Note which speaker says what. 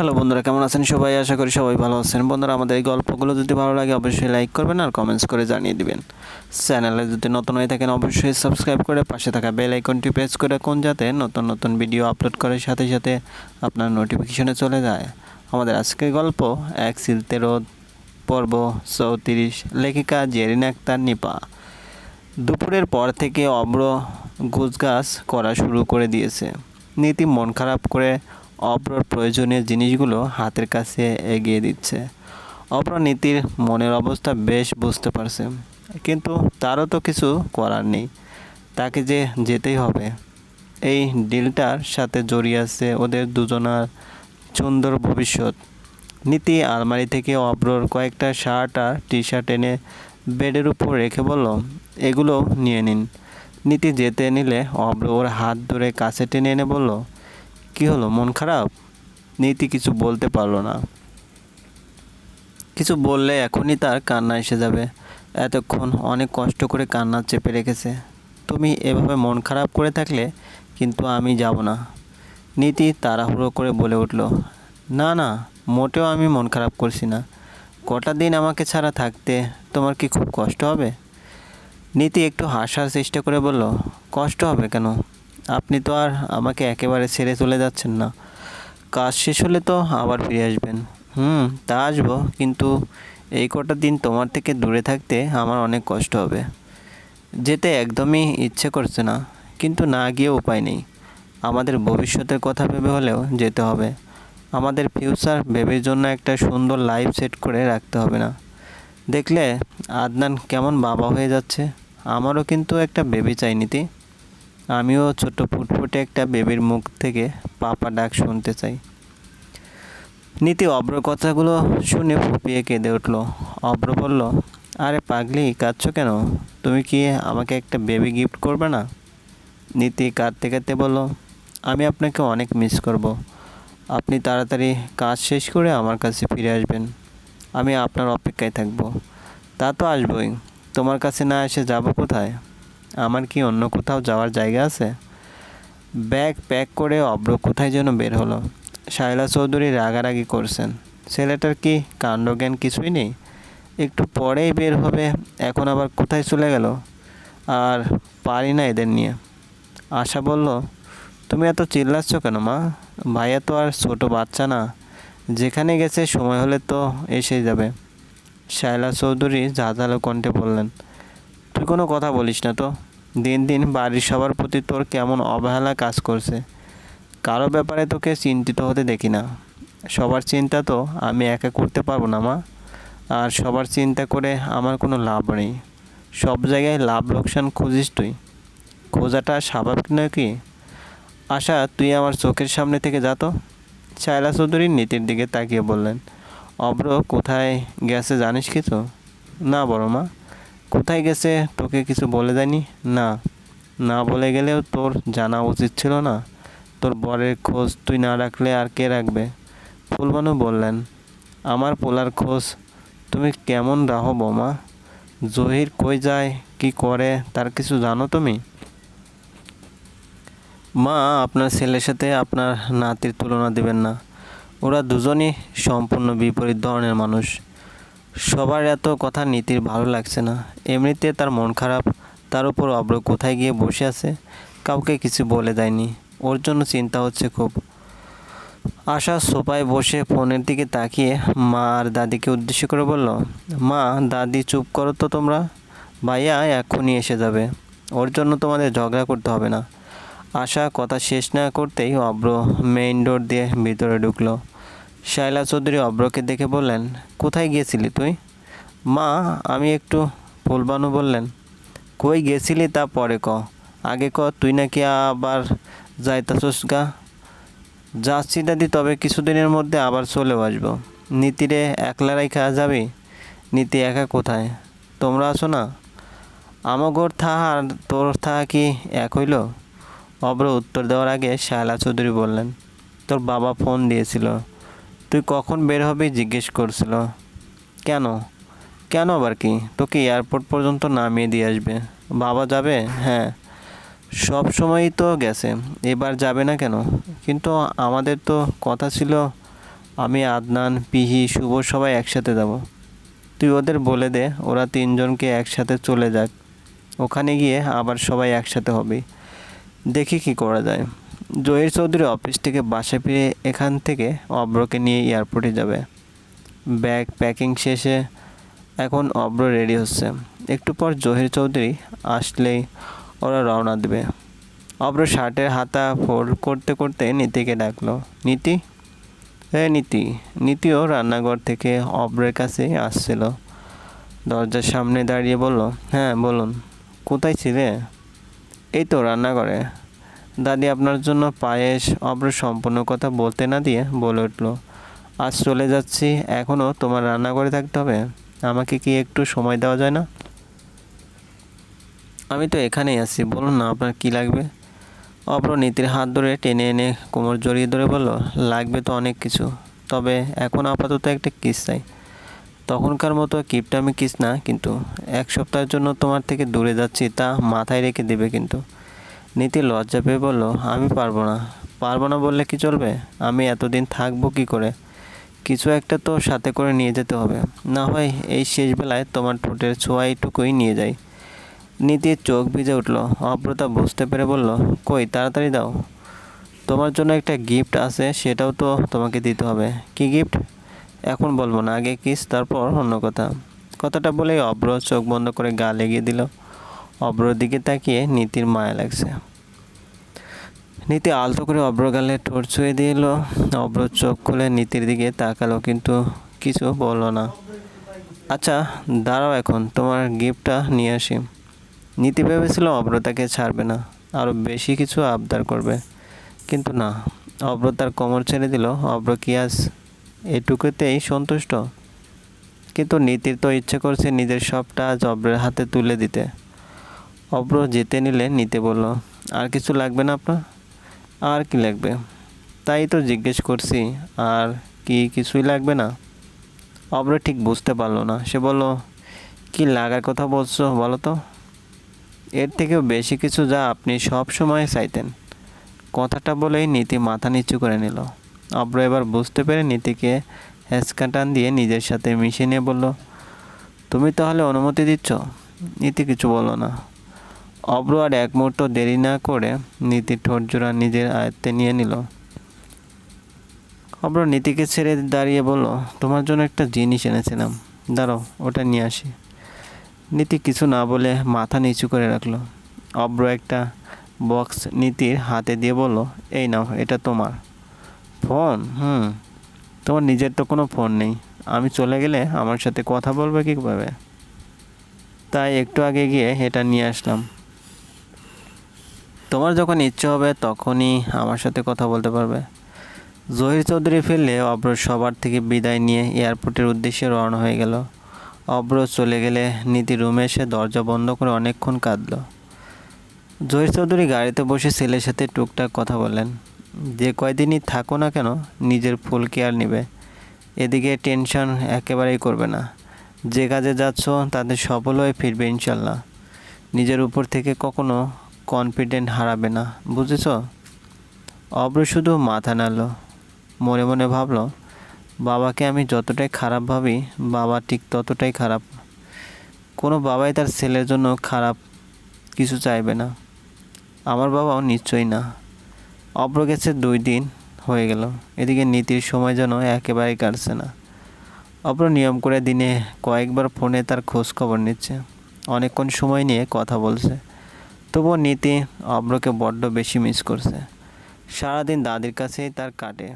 Speaker 1: Hello বন্ধুরা, কেমন আছেন সবাই? আশা করি সবাই ভালো আছেন। বন্ধুরা, আমাদের এই গল্পগুলো যদি ভালো লাগে, অবশ্যই লাইক করবেন আর কমেন্টস করে জানিয়ে দিবেন। চ্যানেলে যদি নতুন হয়ে থাকেন, অবশ্যই সাবস্ক্রাইব করে পাশে থাকা বেল আইকনটি প্রেস করে কোন যাতে নতুন নতুন ভিডিও আপলোড করার সাথে সাথে আপনার নোটিফিকেশনে চলে যায়। আমাদের আজকের গল্প, এক সিলতে রোদ পর্ব চৌত্রিশ, লেখিকা জেরিন আক্তার নিপা। দুপুরের পর থেকে অব্র গুজগাছ করা শুরু করে দিয়েছে। নীতি মন খারাপ করে অব্রর প্রয়োজনীয় জিনিসগুলো হাতের কাছে এগিয়ে দিচ্ছে। অব্র নীতির মনের অবস্থা বেশ বুঝতে পারছে। কিন্তু তারও তো কিছু করার নেই। তাকে যে যেতেই হবে। এই ডিলটার সাথে জড়িয়ে আছে ওদের দুজনার সুন্দর ভবিষ্যৎ। নীতি আলমারি থেকে অব্রর কয়েকটা শার্ট আর টি শার্ট এনে বেডের উপর রেখে বলল, এগুলো নিয়ে নিন। নীতি যেতে নিলে অব্র ওর হাত ধরে কাছে টেনে এনে বলল কি হলো? মন খারাপ? নীতি কিছু বলতে পারল না। কিছু বললে এখনই তার কান্না এসে যাবে। এতক্ষণ অনেক কষ্ট করে কান্না চেপে রেখেছে। তুমি এভাবে মন খারাপ করে থাকলে কিন্তু আমি যাব না। নীতি তাড়াহুড়ো করে বলে উঠল, না না, মোটেও আমি মন খারাপ করছি না। কটা দিন আমাকে ছাড়া থাকতে তোমার কি খুব কষ্ট হবে? নীতি একটু হাসার চেষ্টা করে বলল, কষ্ট হবে কেন? আপনি তো আর আমাকে একেবারে ছেড়ে চলে যাচ্ছেন না। কাজ শেষ হলে তো আবার ফিরে আসবেন। হুম, তা আসব, কিন্তু এই কটা দিন তোমার থেকে দূরে থাকতে আমার অনেক কষ্ট হবে। যেতে একদমই ইচ্ছে করছে না, কিন্তু না গিয়ে উপায় নেই। আমাদের ভবিষ্যতের কথা ভেবে হলেও যেতে হবে। আমাদের ফিউচার বেবির জন্য একটা সুন্দর লাইফ সেট করে রাখতে হবে না। দেখলে আদনান কেমন বাবা হয়ে যাচ্ছে, আমারও কিন্তু একটা বেবি চাই, নীতি। আমিও ছোট ফুটফুটে একটা বেবির মুখ থেকে পাপা ডাক শুনতে চাই। নীতি অব্র কথাগুলো শুনে ফুপিয়ে কেঁদে উঠল। অব্র বলল, আরে পাগলি, কাঁদছো কেন? তুমি কি আমাকে একটা বেবি গিফট করবে না? নীতি কাঁদতে কাঁদতে বলল, আমি আপনাকে অনেক মিস করব। আপনি তাড়াতাড়ি কাজ শেষ করে আমার কাছে ফিরে আসবেন। আমি আপনার অপেক্ষায় থাকব। তা তো আসবই। তোমার কাছে না এসে যাব কোথায়? আমার কি অন্য কোথাও যাওয়ার জায়গা আছে? ব্যাগ প্যাক করে অব্র কোথায় যেন বের হলো। শায়লা চৌধুরী রাগারাগি করছেন। ছেলেটার কি কাণ্ডজ্ঞান কিছুই নেই? একটু পরেই বের হবে, এখন আবার কোথায় চলে গেল? আর পারি না এদের নিয়ে। আশা বলল, তুমি এত চিল্লাচ্ছ কেন মা? ভাইয়া তো আর ছোট বাচ্চা না। যেখানে গেছে সময় হলে তো এসে যাবে। শায়লা চৌধুরী ঝাঁঝালো কণ্ঠে বললেন, তুই কোনো কথা বলিস না তো? দিন দিন বাড়ির সবার প্রতি তোর কেমন অবহেলা কাজ করছে। কারও ব্যাপারে তোকে চিন্তিত হতে দেখি না। সবার চিন্তা তো আমি একা করতে পারব না মা। আর সবার চিন্তা করে আমার কোনো লাভ নেই। সব জায়গায় লাভ লোকসান খুঁজিস তুই। খোঁজাটা স্বাভাবিক নয় কি? আশা, তুই আমার চোখের সামনে থেকে যা তো। শায়লা চৌধুরী নীতির দিকে তাকিয়ে বললেন অব্র কোথায় গেছে জানিস কিছু? না বড় মা। কোথায় গেছে? তোকে কিছু বলে দেয়নি? না। না বলে গেলেও তোর জানা উচিত ছিল না। তোর বরের খোঁজ তুই না রাখলে আর কে রাখবে? ফুলবানু বললেন, আমার পোলার খোঁজ, তুমি কেমন রাহো বৌমা? জহির কই যায়? কি করে? তার কিছু জানো তুমি? মা আপনার ছেলের সাথে আপনার নাতির তুলনা দেবেন না। ওরা দুজনই সম্পূর্ণ বিপরীত ধরনের মানুষ। সবার এত কথা নীতির ভালো লাগছে না। এমনিতে তার মন খারাপ। তার উপর অব্র কোথায় গিয়ে বসে আছে? কাউকে কিছু বলে দেয়নি। ওর জন্য চিন্তা হচ্ছে খুব। আশা সোফায় বসে ফোনের দিকে তাকিয়ে মা আর দাদিকে উদ্দেশ্য করে বলল, মা, দাদি, চুপ করো তো তোমরা। ভাইয়া এক্ষুনি এসে যাবে। ওর জন্য তোমাদের ঝগড়া করতে হবে না। আশা কথা শেষ না করতেই অব্র মেইন ডোর দিয়ে ভিতরে ঢুকলো। শায়লা চৌধুরী অব্রকে দেখে বললেন, কোথায় গিয়েছিলি তুই? মা, আমি একটু ফুলবানু বললেন, কই গেছিলি তা পরে ক, আগে ক, তুই নাকি আবার যাইতাছস গা? যাচ্ছি দাদি, তবে কিছুদিনের মধ্যে আবার চলেও আসব। নীতিরে একলা রাইখা যাবি? নীতি একা কোথায়? তোমরা আছো না? আমগর থাহা, আর তোর থাহা কি এক হইল? অব্র উত্তর দেওয়ার আগে শায়লা চৌধুরী বললেন, তোর বাবা ফোন দিয়েছিল। তুই কখন বের হবি জিজ্ঞেস করছিল। কেন? কেন আবার কি? তোকে এয়ারপোর্ট পর্যন্ত নামিয়ে দিয়ে আসবে। বাবা যাবে? হ্যাঁ। সব সময়ই তো গেছে। এবার যাবে না কেন? কিন্তু আমাদের তো কথা ছিল, আমি, আদনান, পিহি, শুভ সবাই একসাথে যাব। তুই ওদের বলে দে, ওরা তিনজনকে একসাথে চলে যাক। ওখানে গিয়ে আবার সবাই একসাথে হবে। দেখি কি করা যায়। জহির চৌধুরী অফিস থেকে বাসা ফিরে এখান থেকে অব্রকে নিয়ে এয়ারপোর্টে যাবে। ব্যাগ প্যাকিং শেষে এখন অব্র রেডি হচ্ছে। একটু পর জহির চৌধুরী আসলেই ওরা রওনা দেবে। অব্র শার্টের হাতা ফোল্ড করতে করতে নীতিকে ডাকলো, নীতি? হ্যাঁ নীতি, নীতিও রান্নাঘর থেকে অব্রের কাছে আসছিল। দরজার সামনে দাঁড়িয়ে বলল হ্যাঁ বলুন, কোথায় ছিলে? এই তো রান্নাঘরে। দাদি আপনার জন্য পায়েস অব্র সম্পূর্ণ কথা বলতে না দিয়ে বলে উঠল, আজ চলে যাচ্ছি এখনও তোমার রান্নাঘরে থাকতে হবে? আমাকে কি একটু সময় দেওয়া যায় না? আমি তো এখানেই আছি, বলুন না আপনার কি লাগবে? অব্র নীতির হাত ধরে টেনে এনে কোমর জড়িয়ে ধরে বলল, লাগবে তো অনেক কিছু, তবে এখন আপাতত একটা কিস চাই। তখনকার মতো কিপটামি কিস না, কিন্তু এক সপ্তাহের জন্য তোমার থেকে দূরে যাচ্ছি, তা মাথায় রেখে দেবে কিন্তু। নীতি লজ্জা পেয়ে বলল, আমি পারব না। পারব না বললে কি চলবে? আমি এতদিন থাকব কি করে? কিছু একটা তো সাথে করে নিয়ে যেতে হবে। না হয় এই শেষ বেলায় তোমার ঠোঁটের ছোঁয়া এইটুকুই নিয়ে যাই। নীতির চোখ ভিজে উঠল। অব্রতা বুঝতে পেরে বলল, কই, তাড়াতাড়ি দাও। তোমার জন্য একটা গিফট আছে, সেটাও তো তোমাকে দিতে হবে। কি গিফট? এখন বলব না, আগে কিস, তারপর অন্য কথা। কথাটা বলেই অব্র চোখ বন্ধ করে গা লেগিয়ে দিল। অব্রর দিকে তাকিয়ে নীতির মায়া লাগছে। নীতি আলতো করে অব্র গালে ঠোঁট ছুঁয়ে দিল অব্র চোখ খুলে নীতির দিকে তাকালো, কিন্তু কিছু বলল না। আচ্ছা দাঁড়াও এখন, তোমার গিফটটা নিয়ে আসি। নীতি ভেবেছিল অব্র তাকে ছাড়বে না আরও বেশি কিছু আবদার করবে। কিন্তু না, অব্র তার কোমর ছেড়ে দিল। অব্র কি আজ এটুকুতেই সন্তুষ্ট? কিন্তু নীতির তো ইচ্ছে করছে নিজের সবটা আজ অব্রের হাতে তুলে দিতে। অব্র যেতে নিলে নিতে বলল। আর কিছু লাগবে না আপনার আর কি লাগবে? তাই তো জিজ্ঞেস করছি, আর কি কিছুই লাগবে না? অব্র ঠিক বুঝতে পারল না। সে বলল, কি লাগার কথা বলছো, বলো তো? এর থেকেও বেশি কিছু যা আপনি সব সময় চাইতেন। কথাটা বলেই নীতি মাথা নিচু করে নিল। অব্র এবার বুঝতে পেরে নীতিকে হ্যাঁচকা টান দিয়ে নিজের সাথে মিশিয়ে নিয়ে বলল, তুমি তাহলে অনুমতি দিচ্ছ? নীতি কিছু বলো না। অব্র আর এক মুহূর্ত দেরি না করে নীতির ঠোঁট জোড়া নিজের আয়ত্তে নিয়ে নিল। অব্র নীতিকে ছেড়ে দাঁড়িয়ে বলল, তোমার জন্য একটা জিনিস এনেছিলাম। দাঁড়াও, ওটা নিয়ে আসি। নীতি কিছু না বলে মাথা নিচু করে রাখল। অব্র একটা বক্স নীতির হাতে দিয়ে বলল, এই নাও, এটা তোমার। ফোন? হুম। তোমার নিজের তো কোনো ফোন নেই। আমি চলে গেলে আমার সাথে কথা বলবে কীভাবে? তাই একটু আগে গিয়ে এটা নিয়ে আসলাম। তোমার যখন ইচ্ছে হবে তখনই আমার সাথে কথা বলতে পারবে। জহির চৌধুরী ফিরলে অব্র সবার থেকে বিদায় নিয়ে এয়ারপোর্টের উদ্দেশ্যে রওনা হয়ে গেল। অব্র চলে গেলে নীতি রুমে এসে দরজা বন্ধ করে অনেকক্ষণ কাঁদল। জহির চৌধুরী গাড়িতে বসে ছেলের সাথে টুকটাক কথা বললেন। যে কয়দিনই থাকো না কেন, নিজের ফুল কেয়ার নেবে। এদিকে টেনশন একেবারেই করবে না। যে কাজে যাচ্ছ, তাতে সফল হয়ে ফিরবে ইনশাল্লাহ। নিজের উপর থেকে কখনো কনফিডেন্ট হারাবে না, বুঝেছ? অব্র শুধু মাথা নাড়ল, মনে মনে ভাবল, বাবাকে আমি যতটাই খারাপ ভাবি, বাবা ঠিক ততটাই খারাপ। কোনো বাবাই তার ছেলের জন্য খারাপ কিছু চাইবে না। আমার বাবাও নিশ্চয়ই না। অব্র গেছে দুই দিন, হয়ে গেল। এদিকে নীতির সময় যেন একেবারেই কাটছে না। অব্র নিয়ম করে দিনে কয়েকবার ফোনে তার খোঁজ খবর নিচ্ছে। অনেকক্ষণ সময় নিয়ে কথা বলছে। তবুও নীতি অব্রকে বড্ড বেশি মিস করছে। সারাদিন দাদির কাছেই তার কাটে।